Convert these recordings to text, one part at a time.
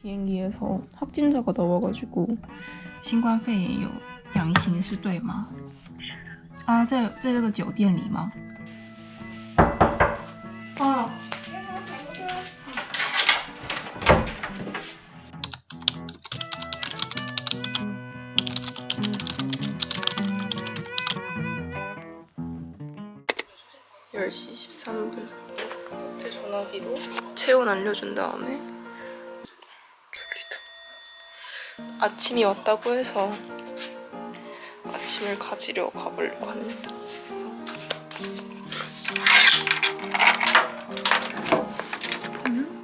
비행기에서 확진자가 나와가지고 新冠肺炎有阳性是对吗？啊，在在这个酒店里吗？啊， 10시 13분 호텔 전화기로 체온 알려준 다음에 아침이 왔다고 해서 아침을 가지려 가보려고 합니다 그래서 보면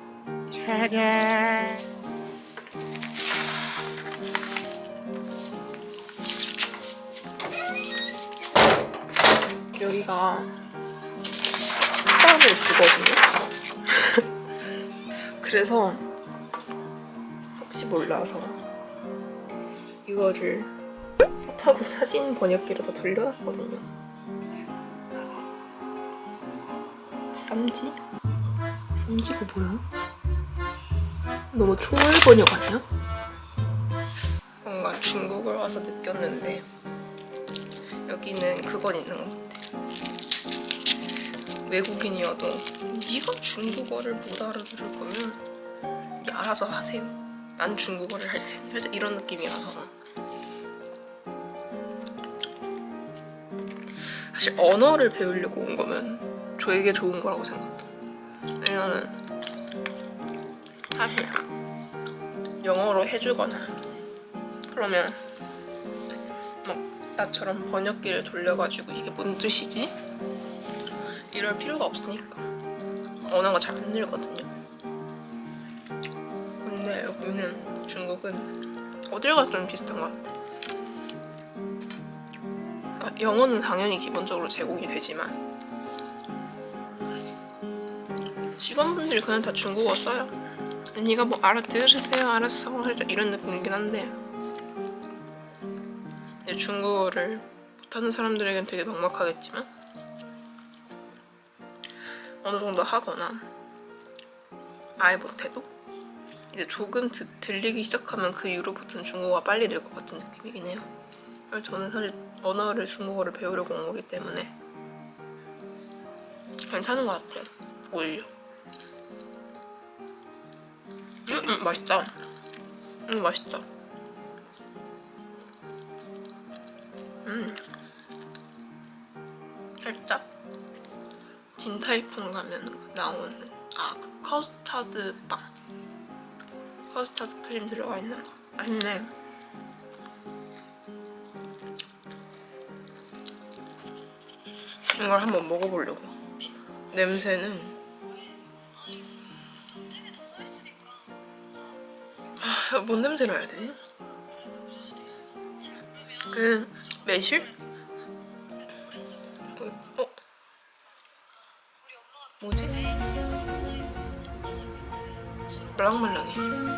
여기가 식빵을 주거든요. 그래서 혹시 몰라서 이거를 하고 사진 번역기로 다 돌려놨거든요. 쌈지? 쌈지가 뭐야? 너무 초월 번역 아니야? 뭔가 중국을 와서 느꼈는데 여기는 그건 있는 것 같아. 외국인이어도 네가 중국어를 못 알아들을 거면 네 알아서 하세요. 난 중국어를 할 테니. 살짝 이런 느낌이라서 사실 언어를 배우려고 온 거면 저에게 좋은 거라고 생각해. 왜냐면 사실 영어로 해주거나 그러면 막 나처럼 번역기를 돌려가지고 이게 뭔 뜻이지? 이럴 필요가 없으니까 언어가 잘 안 늘거든요. 여기는 중국은 어딜 가도 좀 비슷한 것 같아. 그러니까 영어는 당연히 기본적으로 제공이 되지만 직원분들이 그냥 다 중국어 써요. 네가 뭐 알아들으세요, 알았어, 이런 느낌이긴 한데 중국어를 못하는 사람들에겐 되게 막막하겠지만 어느 정도 하거나 아예 못해도 이제 조금 드, 들리기 시작하면 그 이후로부터는 중국어가 빨리 늘 것 같은 느낌이긴 해요. 저는 사실 언어를 중국어를 배우려고 온 거기 때문에 괜찮은 것 같아요. 오히려. 음, 음 맛있다. 음 맛있다. 음 살짝 진타이풍 가면 나오는 아 그 커스터드 빵 커스터드 크림 들어가 거 맛있네 이걸 한번 먹어보려고 냄새는 아, 뭔 냄새로 해야 되지? 그 매실? 어? 뭐지? 말랑말랑해.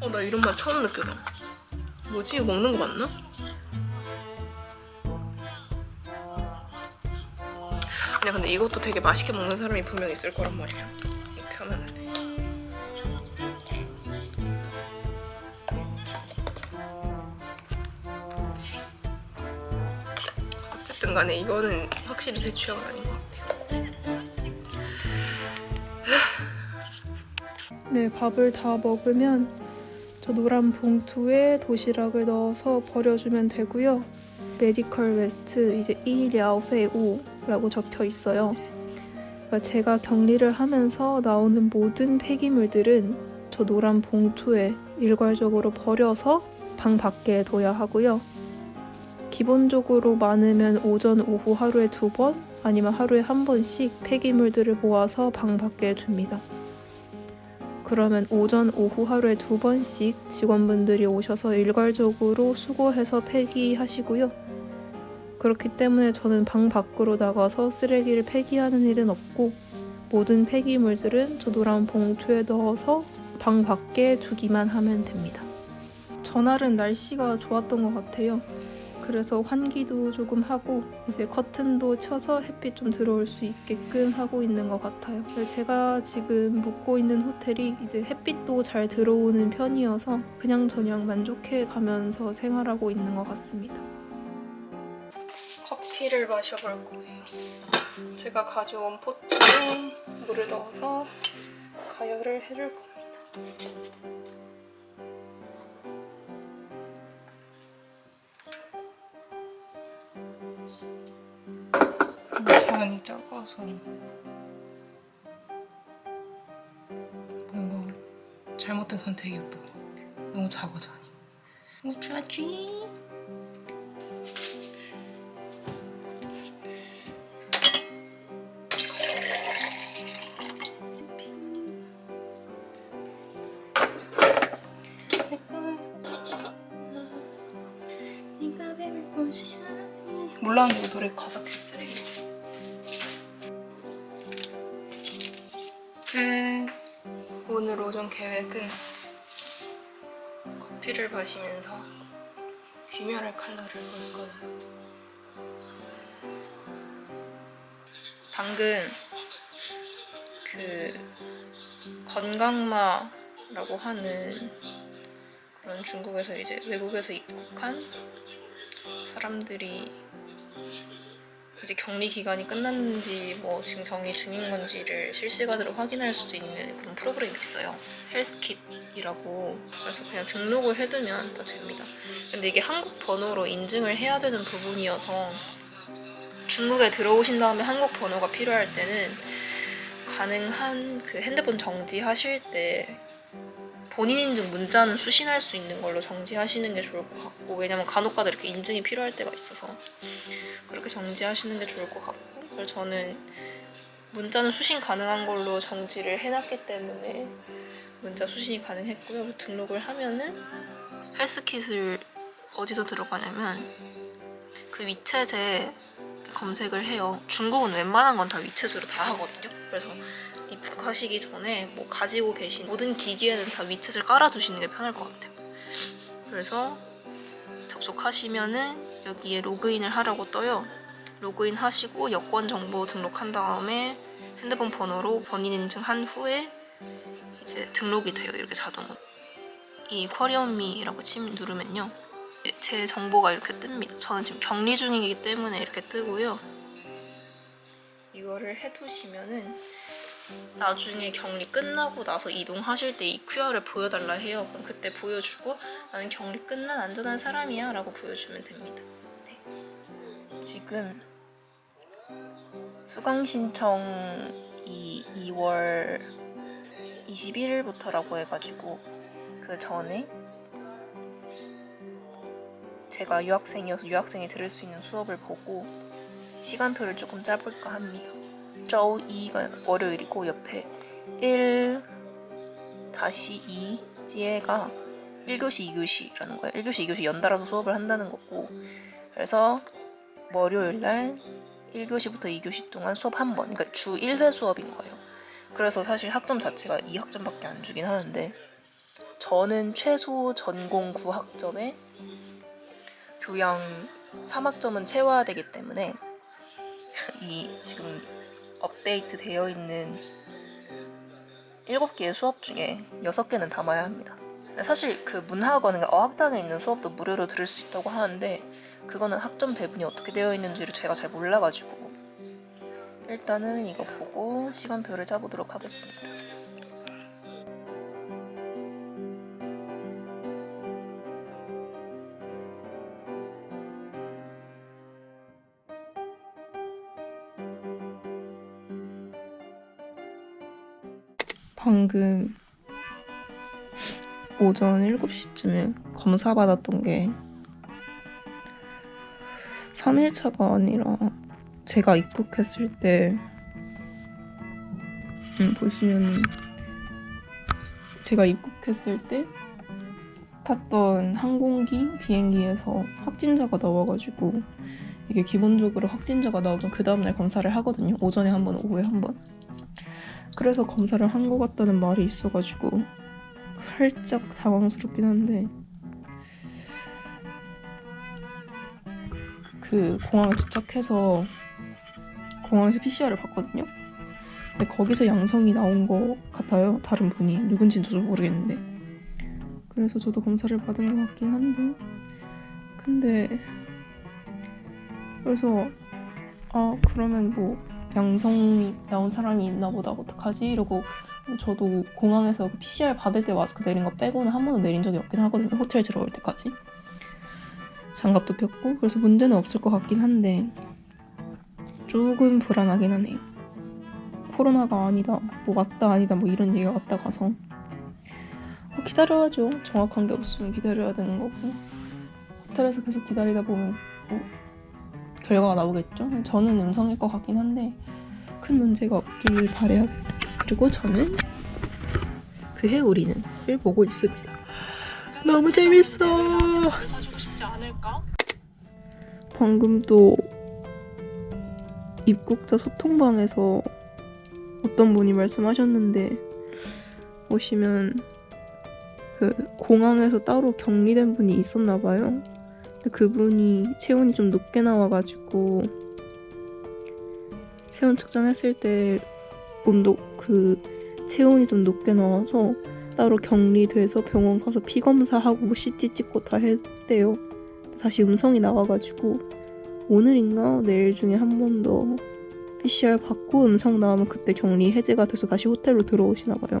어, 나 이런 맛 처음 느껴봐. 뭐지? 먹는 거 맞나? 아니 근데 이것도 되게 맛있게 먹는 사람이 분명 있을 거란 말이야. 이렇게 하면 안 돼. 어쨌든 간에 이거는 확실히 제 취향은 아닌 것 같아 네, 밥을 다 먹으면 저 노란 봉투에 도시락을 넣어서 버려주면 되고요. 메디컬 웨스트 이제 이랴오페오라고 적혀 있어요. 그러니까 제가 격리를 하면서 나오는 모든 폐기물들은 저 노란 봉투에 일괄적으로 버려서 방 밖에 둬야 하고요. 기본적으로 많으면 오전, 오후 하루에 두 번 아니면 하루에 한 번씩 폐기물들을 모아서 방 밖에 둡니다. 그러면 오전, 오후 하루에 두 번씩 직원분들이 오셔서 일괄적으로 수거해서 폐기하시고요. 그렇기 때문에 저는 방 밖으로 나가서 쓰레기를 폐기하는 일은 없고 모든 폐기물들은 저 노란 봉투에 넣어서 방 밖에 두기만 하면 됩니다. 전날은 날씨가 좋았던 것 같아요. 그래서 환기도 조금 하고 이제 커튼도 쳐서 햇빛 좀 들어올 수 있게끔 하고 있는 것 같아요. 제가 지금 묵고 있는 호텔이 이제 햇빛도 잘 들어오는 편이어서 그냥 저냥 만족해 가면서 생활하고 있는 것 같습니다. 커피를 마셔볼 거예요. 제가 가져온 포트에 물을 넣어서 가열을 해줄 겁니다. 잔이 작아서 뭔가 잘못된 선택이었던 것 같아. 너무 작아 잔이. 어쩌지? 몰랐는데 이 노래 가사 끝. 오늘 오전 계획은 커피를 마시면서 귀멸의 컬러를 볼 거예요. 방금 그 건강마라고 하는 그런 중국에서 이제 외국에서 입국한 사람들이 이제 격리 기간이 끝났는지 뭐 지금 격리 중인 건지를 실시간으로 확인할 수도 있는 그런 프로그램이 있어요. 헬스킷이라고 그래서 그냥 등록을 해두면 다 됩니다. 근데 이게 한국 번호로 인증을 해야 되는 부분이어서 중국에 들어오신 다음에 한국 번호가 필요할 때는 가능한 그 핸드폰 정지하실 때 본인 인증 문자는 수신할 수 있는 걸로 정지하시는 게 좋을 것 같고 왜냐면 간혹가다 이렇게 인증이 필요할 때가 있어서 그렇게 정지하시는 게 좋을 것 같고 그래서 저는 문자는 수신 가능한 걸로 정지를 해놨기 때문에 문자 수신이 가능했고요. 그래서 등록을 하면은 헬스킷을 어디서 들어가냐면 그 위챗에 검색을 해요. 중국은 웬만한 건 다 위챗으로 다 하거든요. 그래서 입국하시기 전에 뭐 가지고 계신 모든 기기에는 다 위챗을 깔아두시는 게 편할 것 같아요. 그래서 접속하시면은 여기에 로그인을 하라고 떠요. 로그인 하시고 여권 정보 등록한 다음에 핸드폰 번호로 본인 인증한 후에 이제 등록이 돼요. 이렇게 자동으로. 이 쿼리언미라고 침 누르면요. 제 정보가 이렇게 뜹니다. 저는 지금 격리 중이기 때문에 이렇게 뜨고요. 이거를 해두시면은 나중에 격리 끝나고 나서 이동하실 때 이 QR을 보여달라 해요. 그럼 그때 보여주고 나는 격리 끝난 안전한 사람이야 라고 보여주면 됩니다. 네. 지금 수강 신청이 2월 21일부터라고 해가지고 그 전에 제가 유학생이어서 유학생이 들을 수 있는 수업을 보고 시간표를 조금 짜볼까 합니다. 저 2가 월요일이고 옆에 1 다시 2 찌에가 1교시 2교시라는 거예요. 1교시 2교시 연달아서 수업을 한다는 거고 그래서 월요일 날 1교시부터 2교시 동안 수업 한 번, 그러니까 주 1회 수업인 거예요. 그래서 사실 학점 자체가 2학점밖에 안 주긴 하는데 저는 최소 전공 9학점에 교양 3학점은 채워야 되기 때문에 이 지금 업데이트 되어 있는 7개의 수업 중에 6개는 담아야 합니다. 사실 그 문학원, 어학당에 있는 수업도 무료로 들을 수 있다고 하는데 그거는 학점 배분이 어떻게 되어 있는지를 제가 잘 몰라가지고 일단은 이거 보고 시간표를 짜보도록 하겠습니다. 방금 오전 7시쯤에 검사 받았던 게 3일차가 아니라 제가 입국했을 때 음, 보시면 제가 입국했을 때 탔던 항공기 비행기에서 확진자가 나와가지고 이게 기본적으로 확진자가 나오면 그 다음날 검사를 하거든요. 오전에 한 번, 오후에 한 번. 그래서 검사를 한 것 같다는 말이 있어가지고 살짝 당황스럽긴 한데 그 공항에 도착해서 공항에서 PCR을 봤거든요. 근데 거기서 양성이 나온 것 같아요. 다른 분이 누군지는 저도 모르겠는데. 그래서 저도 검사를 받은 것 같긴 한데 근데 그래서 아 그러면 뭐 양성 나온 사람이 있나 보다 어떡하지? 이러고 저도 공항에서 그 PCR 받을 때 마스크 내린 거 빼고는 한 번도 내린 적이 없긴 하거든요 호텔 들어올 때까지. 장갑도 꼈고 그래서 문제는 없을 것 같긴 한데 조금 불안하긴 하네요. 코로나가 아니다 뭐 맞다 아니다 뭐 이런 얘기가 왔다 가서. 뭐 기다려야죠. 정확한 게 없으면 기다려야 되는 거고. 호텔에서 계속 기다리다 보면 뭐 결과가 나오겠죠 저는 음성일 것 같긴 한데 큰 문제가 없길 바라야겠어요 그리고 저는 그 해오리는 을 보고 있습니다 너무 재밌어? 방금 또 입국자 소통방에서 어떤 분이 말씀하셨는데 보시면 그 공항에서 따로 격리된 분이 있었나 봐요. 그분이 체온이 좀 높게 나와가지고 체온 측정했을 때 온도 그 체온이 좀 높게 나와서 따로 격리돼서 병원 가서 피 검사하고 뭐 CT 찍고 다 했대요. 다시 음성이 나와가지고 오늘인가 내일 중에 한 번 더 PCR 받고 음성 나오면 그때 격리 해제가 돼서 다시 호텔로 들어오시나 봐요.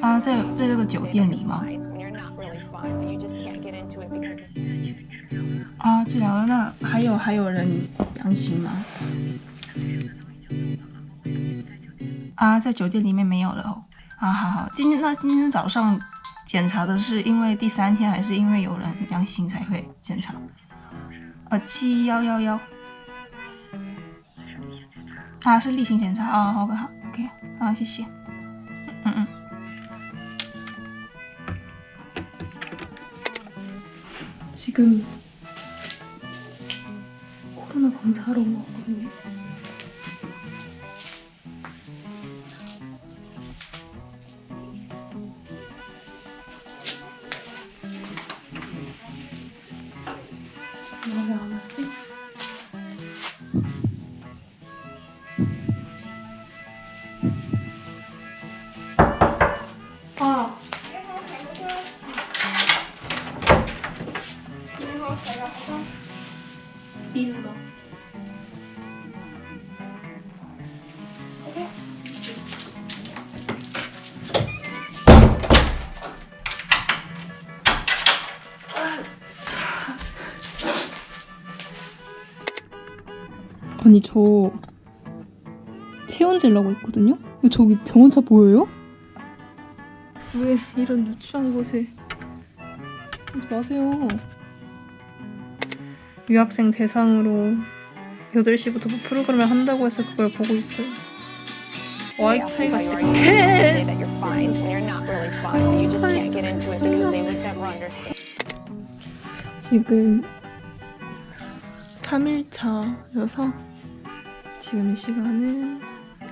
啊，在在这个酒店里吗？啊，治疗了那还有还有人阳性吗？啊，在酒店里面没有了。啊，好好，今天那今天早上检查的是因为第三天还是因为有人阳性才会检查？呃，七幺幺幺。啊，是例行检查啊，好个好，OK，好，谢谢。 지금 코로나 검사하러 온것 같거든요. 이유가 아니 저 체온 젤라고 있거든요? 저기 병원차 보여요? 왜 이런 누추한 곳에 하지 마세요 유학생 대상으로 8시부터 뭐 프로그램을 한다고 해서 그걸 보고 있어요. 와이파이가 진짜. 지금 3일차여서 지금 이 시간은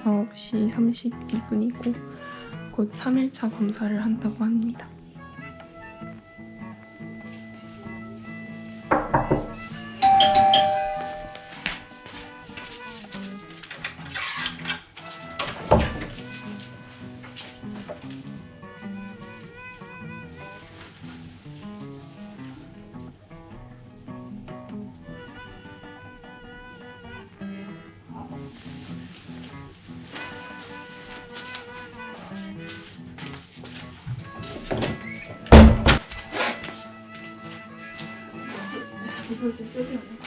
9시 32분이고 곧 3일차 검사를 한다고 합니다. 이거 이제 세게 안 해.